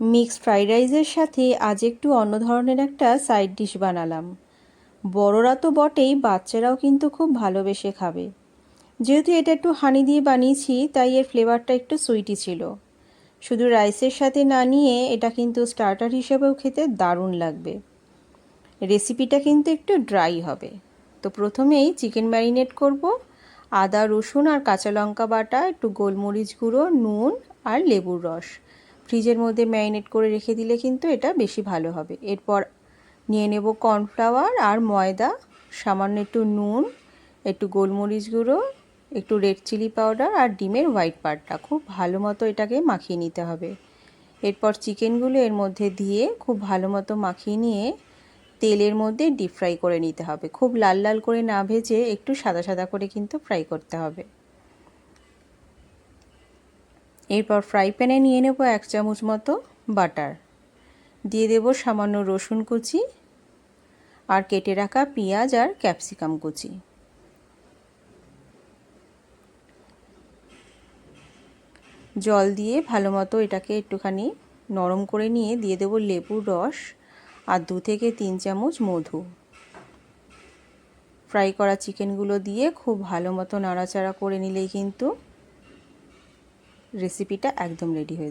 Mix fried রাইসের সাথে আজ একটু অন্য ধরনের একটা সাইড ডিশ বানালাম। বড়রা তো বটেই, বাচ্চারাও কিন্তু খুব ভালোবেসে খাবে। যেহেতু এটা একটু হানি দিয়ে বানিয়েছি, তাই এর ফ্লেভারটা একটু সুইটি ছিল। শুধু রাইসের সাথে না নিয়ে এটা কিন্তু স্টার্টার হিসেবেও খেতে দারুণ লাগবে। রেসিপিটা কিন্তু একটু ড্রাই হবে। তো প্রথমেই চিকেন ম্যারিনেট করব, আদা, রসুন আর কাঁচা লঙ্কা বাটা, একটু গোলমরিচ গুঁড়ো, নুন আর লেবুর রস। ফ্রিজের মধ্যে ম্যারিনেট করে রেখে দিলে কিন্তু এটা বেশি ভালো হবে। এরপর নিয়ে নেব কর্নফ্লাওয়ার আর ময়দা, সামান্য একটু নুন, একটু গোলমরিচ গুঁড়ো, একটু রেড চিলি পাউডার আর ডিমের হোয়াইট পার্টটা খুব ভালো মতো এটাকে মাখিয়ে নিতে হবে। এরপর চিকেনগুলো এর মধ্যে দিয়ে খুব ভালো মতো মাখিয়ে নিয়ে তেলের মধ্যে ডিপ ফ্রাই করে নিতে হবে। খুব লাল লাল করে না ভেজে একটু সাদা সাদা করে কিন্তু ফ্রাই করতে হবে। এরপর ফ্রাই প্যানে নিয়ে নেব এক চামচ মতো বাটার দিয়ে দেব সামান্য রসুন কুচি আর কেটে রাখা পেঁয়াজ আর ক্যাপসিকাম কুচি। জল দিয়ে ভালো মতো এটাকে একটুখানি নরম করে নিয়ে দিয়ে দেবো লেবুর রস আর দু থেকে তিন চামচ মধু। ফ্রাই করা চিকেনগুলো দিয়ে খুব ভালো মতো নাড়াচাড়া করে নিলেই কিন্তু রেসিপিটা একদম রেডি হয়ে